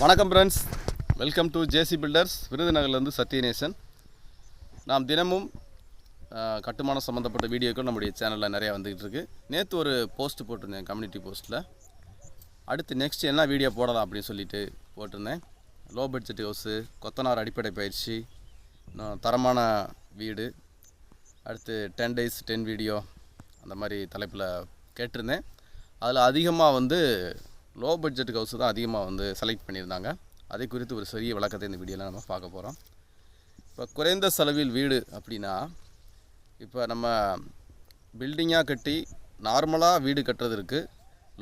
வணக்கம் friends welcome to JC builders விருதுநகர்லேருந்து Sathyanesan. நாம் தினமும் கட்டுமானம் சம்மந்தப்பட்ட வீடியோக்கள் நம்முடைய சேனலில் நிறையா வந்துக்கிட்டு இருக்குது நேற்று ஒரு போஸ்ட் போட்டிருந்தேன் கம்யூனிட்டி போஸ்ட்டில் அடுத்து நெக்ஸ்ட் என்ன வீடியோ போடலாம் அப்படின்னு சொல்லிட்டு போட்டிருந்தேன். லோ பட்ஜெட் ஹவுஸு கொத்தனார் அடிப்படை பயிற்சி தரமான வீடு. அடுத்து டென் டேஸ் டென் வீடியோ அந்த மாதிரி தலைப்பில் கேட்டிருந்தேன். அதில் அதிகமாக வந்து லோ பட்ஜெட் ஹவுஸ் தான் அதிகமாக வந்து செலக்ட் பண்ணியிருந்தாங்க. அதை குறித்து ஒரு சிறிய விளக்கத்தை இந்த வீடியோவில் நம்ம பார்க்க போகிறோம் இப்போ குறைந்த செலவில் வீடு அப்படின்னா இப்போ நம்ம பில்டிங்காக கட்டி நார்மலாக வீடு கட்டுறது இருக்குது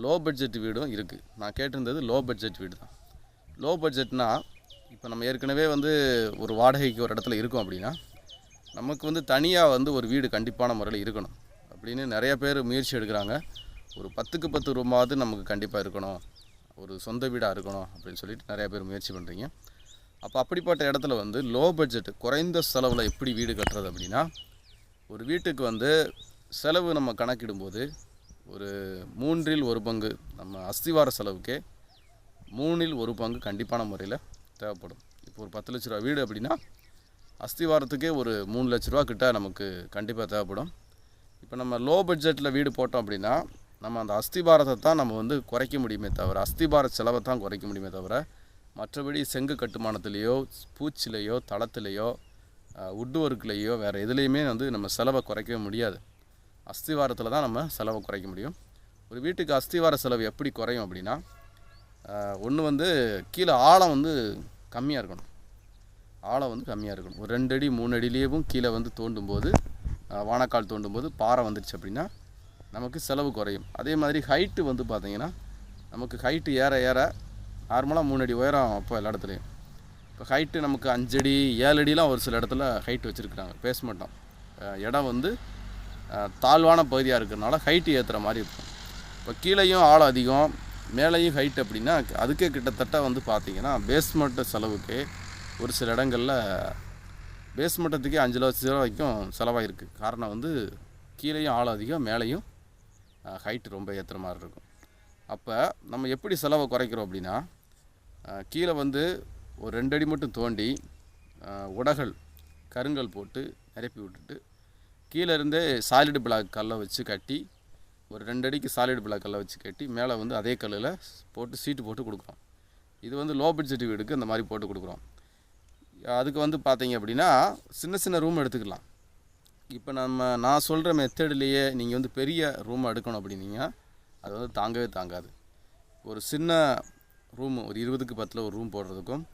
லோ பட்ஜெட் வீடும் இருக்குது நான் கேட்டிருந்தது லோ பட்ஜெட் வீடு தான். லோ பட்ஜெட்னா இப்போ நம்ம ஏற்கனவே வந்து ஒரு வாடகைக்கு ஒரு இடத்துல இருக்கோம் அப்படின்னா நமக்கு வந்து தனியாக வந்து ஒரு வீடு கண்டிப்பான முறையில் இருக்கணும் அப்படின்னு நிறைய பேர் முயற்சி எடுக்கிறாங்க. ஒரு பத்துக்கு பத்து ரூமாவது நமக்கு கண்டிப்பாக இருக்கணும். ஒரு சொந்த வீடாக இருக்கணும் அப்படின்னு சொல்லிட்டு நிறையா பேர் முயற்சி பண்ணுறீங்க அப்போ அப்படிப்பட்ட இடத்துல வந்து லோ பட்ஜெட் குறைந்த செலவில் எப்படி வீடு கட்டுறது அப்படின்னா ஒரு வீட்டுக்கு வந்து செலவு நம்ம கணக்கிடும்போது ஒரு மூன்றில் ஒரு பங்கு நம்ம அஸ்திவார செலவுக்கே மூணில் ஒரு பங்கு கண்டிப்பான முறையில் தேவைப்படும். இப்போ ஒரு பத்து லட்ச ரூபா வீடு அப்படின்னா அஸ்திவாரத்துக்கே ஒரு மூணு லட்ச ரூபா கிட்ட நமக்கு கண்டிப்பாக தேவைப்படும். இப்போ நம்ம லோ பட்ஜெட்டில் வீடு போட்டோம் அப்படின்னா நம்ம அந்த அஸ்திபாரத்தை தான் நம்ம வந்து குறைக்க முடியுமே தவிர அஸ்திபார செலவை தான் குறைக்க முடியுமே தவிர மற்றபடி செங்கு கட்டுமானத்துலேயோ பூச்சிலேயோ தளத்துலேயோ உட் ஒர்க்லேயோ வேறு எதுலேயுமே வந்து நம்ம செலவை குறைக்கவே முடியாது. அஸ்திவாரத்தில் தான் நம்ம செலவை குறைக்க முடியும். ஒரு வீட்டுக்கு அஸ்திவார செலவு எப்படி குறையும் அப்படின்னா ஒன்று வந்து கீழே ஆழம் வந்து கம்மியாக இருக்கணும். ஆழம் வந்து கம்மியாக இருக்கணும். ஒரு ரெண்டு அடி மூணு அடியிலேயும் கீழே வந்து தோண்டும் போது வானக்கால் தோண்டும் போது பாறை வந்துடுச்சு அப்படின்னா நமக்கு செலவு குறையும். அதே மாதிரி ஹைட்டு வந்து பார்த்திங்கன்னா நமக்கு ஹைட்டு ஏற ஏற நார்மலாக மூணு அடி உயரம் அப்போ எல்லா இடத்துலையும். இப்போ ஹைட்டு நமக்கு அஞ்சடி ஏழு அடிலாம் ஒரு சில இடத்துல ஹைட் வச்சுருக்குறாங்க. பேஸ்மெண்ட்டம் இடம் வந்து தாழ்வான பகுதியாக இருக்கிறனால ஹைட்டு ஏற்றுற மாதிரி இருக்கும். இப்போ கீழேயும் ஆழம் அதிகம் மேலேயும் ஹைட் அப்படின்னா அதுக்கே கிட்டத்தட்ட வந்து பார்த்திங்கன்னா பேஸ்மெண்ட் செலவுக்கு ஒரு சில இடங்களில் பேஸ்மெண்ட்டத்துக்கே அஞ்சு லட்ச ரூபா வரைக்கும் செலவாகிருக்கு காரணம் வந்து கீழேயும் ஆழம் அதிகம் மேலேயும் ஹைட் ரொம்ப ஏற்றுற மாதிரி இருக்கும். அப்போ நம்ம எப்படி செலவை குறைக்கிறோம் அப்படின்னா கீழே வந்து ஒரு ரெண்டு அடி மட்டும் தோண்டி அஹ், உடகள் கருங்கல் போட்டு நிரப்பி விட்டுட்டு கீழே இருந்தே சாலிடு பிளாக் கல்லை வச்சு கட்டி ஒரு ரெண்டு அடிக்கு சாலிடு பிளாக் கல்லை வச்சு கட்டி மேலே வந்து அதே கல்லில் போட்டு சீட்டு போட்டு கொடுக்குறோம். இது வந்து லோ பட்ஜெட் வீடுக்கு இந்த மாதிரி போட்டு கொடுக்குறோம். அதுக்கு வந்து பார்த்தீங்க அப்படின்னா சின்ன சின்ன ரூம் எடுத்துக்கலாம். இப்போ நம்ம நான் சொல்கிற மெத்தட்லேயே நீங்கள் வந்து பெரிய ரூம் எடுக்கணும் அப்படின்னீங்க அது வந்து தாங்கவே தாங்காது. ஒரு சின்ன ரூம் ஒரு இருபதுக்கு பத்தில் ஒரு ரூம் போடுறதுக்கும்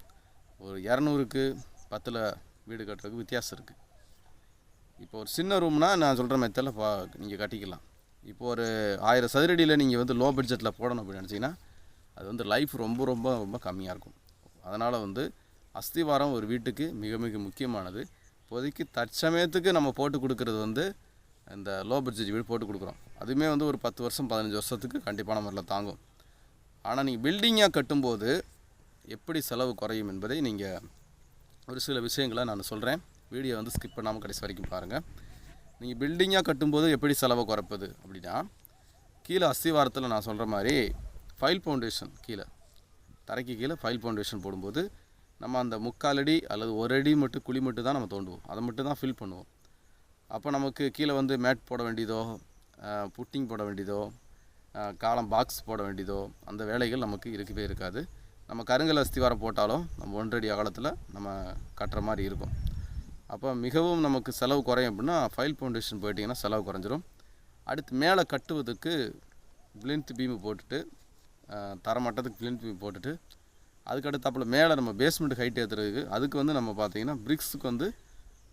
ஒரு இரநூறுக்கு பத்தில் வீடு கட்டுறதுக்கு வித்தியாசம் இருக்குது இப்போ ஒரு சின்ன ரூம்னால் நான் சொல்கிற மெத்தடில் பா நீங்கள் கட்டிக்கலாம். இப்போ ஒரு ஆயிரம் சதுரடியில் நீங்கள் வந்து லோ பட்ஜெட்டில் போடணும் அப்படின்னு நினச்சிங்கன்னா அது வந்து லைஃப் ரொம்ப ரொம்ப ரொம்ப கம்மியாக இருக்கும். அதனால் வந்து அஸ்திவாரம் ஒரு வீட்டுக்கு மிக மிக முக்கியமானது. இப்போதைக்கு தற்சமயத்துக்கு நம்ம போட்டு கொடுக்குறது வந்து இந்த லோ பட்ஜெட் வீடு போட்டு கொடுக்குறோம். அதுவுமே வந்து ஒரு பத்து வருஷம் பதினஞ்சு வருஷத்துக்கு கண்டிப்பான முறையில் தாங்கும். ஆனால் நீங்கள் பில்டிங்காக கட்டும்போது எப்படி செலவு குறையும் என்பதை நீங்கள் ஒரு சில விஷயங்களை நான் சொல்கிறேன் வீடியோ வந்து ஸ்கிப் பண்ணாமல் கடைசி வரைக்கும் பாருங்கள் நீங்கள் பில்டிங்காக கட்டும்போது எப்படி செலவை குறைப்பது அப்படின்னா கீழே அஸ்திவாரத்தில் நான் சொல்கிற மாதிரி ஃபைல் ஃபவுண்டேஷன் கீழே தரைக்கு கீழே ஃபைல் ஃபவுண்டேஷன் போடும்போது நம்ம அந்த முக்கால் அடி அல்லது ஒரு அடி மட்டும் குழி மட்டும் தான் நம்ம தோண்டுவோம். அதை மட்டும் தான் ஃபில் பண்ணுவோம். அப்போ நமக்கு கீழே வந்து மேட் போட வேண்டியதோ புட்டிங் போட வேண்டியதோ காலம் பாக்ஸ் போட வேண்டியதோ அந்த வேலைகள் நமக்கு இருக்கவே இருக்காது. நம்ம கருங்கல் அஸ்திவாரம் போட்டாலும் நம்ம ஒன்றடி அகலத்தில் நம்ம கட்டுற மாதிரி இருக்கும். அப்போ மிகவும் நமக்கு செலவு குறையும் அப்படின்னா ஃபைல் ஃபவுண்டேஷன் போயிட்டிங்கன்னா செலவு குறைஞ்சிரும். அடுத்து மேலே கட்டுவதுக்கு பிளின்த் பீமு போட்டுட்டு தரமட்டத்துக்கு பிளின்த் பீம் போட்டுட்டு அதுக்கு மேலே நம்ம பேஸ்மெண்ட் ஹைட் ஏற்றுறதுக்கு அதுக்கு வந்து நம்ம பார்த்தீங்கன்னா பிரிக்ஸுக்கு வந்து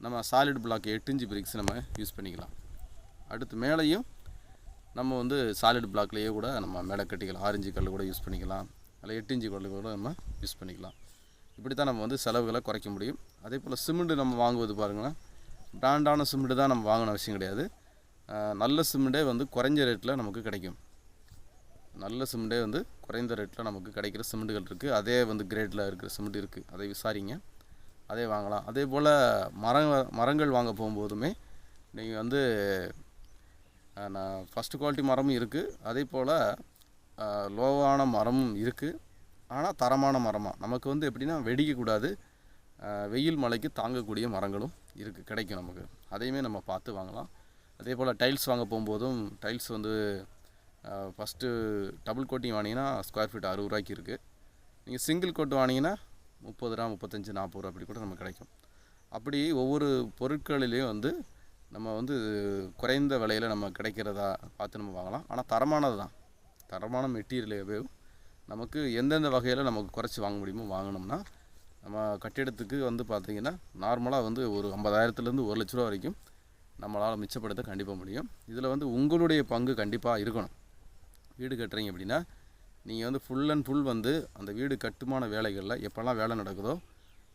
நம்ம சாலிட் பிளாக் எட்டு இன்ச்சு பிரிக்ஸ் நம்ம யூஸ் பண்ணிக்கலாம். அடுத்து மேலேயும் நம்ம வந்து சாலிட் பிளாக்லேயே கூட நம்ம மேலே கட்டிக்கலாம். ஆரஞ்சு கல் கூட யூஸ் பண்ணிக்கலாம். அதில் எட்டு இன்ச்சு கல் கூட நம்ம யூஸ் பண்ணிக்கலாம். இப்படி தான் நம்ம வந்து செலவுகளை குறைக்க முடியும். அதே போல் சிமெண்ட்டு நம்ம வாங்குவது பாருங்களேன். பிராண்டான சிமெண்ட்டு தான் நம்ம வாங்கணும் அவசியம் கிடையாது. நல்ல சிமெண்ட்டே வந்து குறைஞ்ச ரேட்டில் நமக்கு கிடைக்கும். நல்ல சிமெண்ட்டே வந்து குறைந்த ரேட்டில் நமக்கு கிடைக்கிற சிமெண்ட்டுகள் இருக்குது அதே வந்து கிரேடில் இருக்கிற சிமெண்ட் இருக்குது அதை விசாரிங்க. அதே வாங்கலாம். அதே போல் மரங்க மரங்கள் வாங்க போகும்போதுமே நீங்கள் வந்து நான் ஃபஸ்ட்டு குவாலிட்டி மரமும் இருக்குது அதே போல் லோவான மரமும் இருக்குது ஆனால் தரமான மரமாக நமக்கு வந்து எப்படின்னா வெடிக்கக்கூடாது வெயில் மழைக்கு தாங்கக்கூடிய மரங்களும் இருக்குது கிடைக்கும் நமக்கு. அதையுமே நம்ம பார்த்து வாங்கலாம். அதே போல் டைல்ஸ் வாங்க போகும்போதும் டைல்ஸ் வந்து ஃபஸ்ட்டு டபுள் கோட்டிங் வாங்கினீங்கன்னா ஸ்கொயர் ஃபீட் அறுபது ரூபாய்க்கு இருக்குது நீங்கள் சிங்கிள் கோட் வாங்கினீங்கன்னா முப்பது ரூபா முப்பத்தஞ்சு நாற்பது ரூபா அப்படி கூட நமக்கு கிடைக்கும். அப்படி ஒவ்வொரு பொருட்களிலையும் வந்து நம்ம வந்து குறைந்த விலையில் நம்ம கிடைக்கிறதா பார்த்து நம்ம வாங்கலாம். ஆனால் தரமானது தான் தரமான மெட்டீரியலாகவே நமக்கு எந்தெந்த வகையில் நமக்கு குறைச்சி வாங்க முடியுமோ வாங்கினோம்னா நம்ம கட்டிடத்துக்கு வந்து பார்த்திங்கன்னா நார்மலாக வந்து ஒரு ஐம்பதாயிரத்துலேருந்து ஒரு லட்ச ரூபா வரைக்கும் நம்மளால் மிச்சப்படுத்த கண்டிப்பாக முடியும். இதில் வந்து உங்களுடைய பங்கு கண்டிப்பாக இருக்கணும். வீடு கட்டுறீங்க அப்படின்னா நீங்கள் வந்து ஃபுல் அண்ட் ஃபுல் வந்து அந்த வீடு கட்டுமான வேலைகளில் எப்போல்லாம் வேலை நடக்குதோ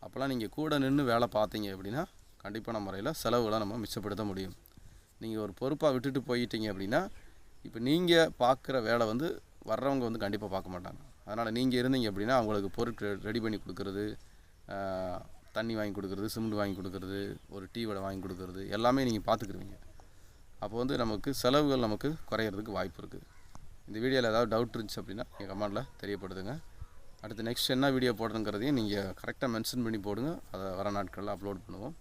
அப்போல்லாம் நீங்கள் கூட நின்று வேலை பார்த்தீங்க அப்படின்னா கண்டிப்பான முறையில் செலவுகளை நம்ம மிச்சப்படுத்த முடியும். நீங்கள் ஒரு பொறுப்பாக விட்டுட்டு போயிட்டீங்க அப்படின்னா இப்போ நீங்கள் பார்க்குற வேலை வந்து வர்றவங்க வந்து கண்டிப்பாக பார்க்க மாட்டாங்க. அதனால் நீங்கள் இருந்தீங்க அப்படின்னா அவங்களுக்கு பொருட்கள் ரெடி பண்ணி கொடுக்குறது தண்ணி வாங்கி கொடுக்குறது சிமெண்ட் வாங்கி கொடுக்குறது ஒரு டீ வடை வாங்கி கொடுக்குறது எல்லாமே நீங்கள் பார்த்துக்குருவீங்க அப்போ வந்து நமக்கு செலவுகள் நமக்கு குறையிறதுக்கு வாய்ப்பு இருக்குது இந்த வீடியோவில் ஏதாவது டவுட் இருந்துச்சு அப்படின்னா நீங்கள் கமெண்டில் தெரியப்படுதுங்க அடுத்து நெக்ஸ்ட் என்ன வீடியோ போடுறதுங்கிறதையும் நீங்கள் கரெக்டாக மென்ஷன் பண்ணி போடுங்க. அதை வர நாட்களில் அப்லோட் பண்ணுவோம்.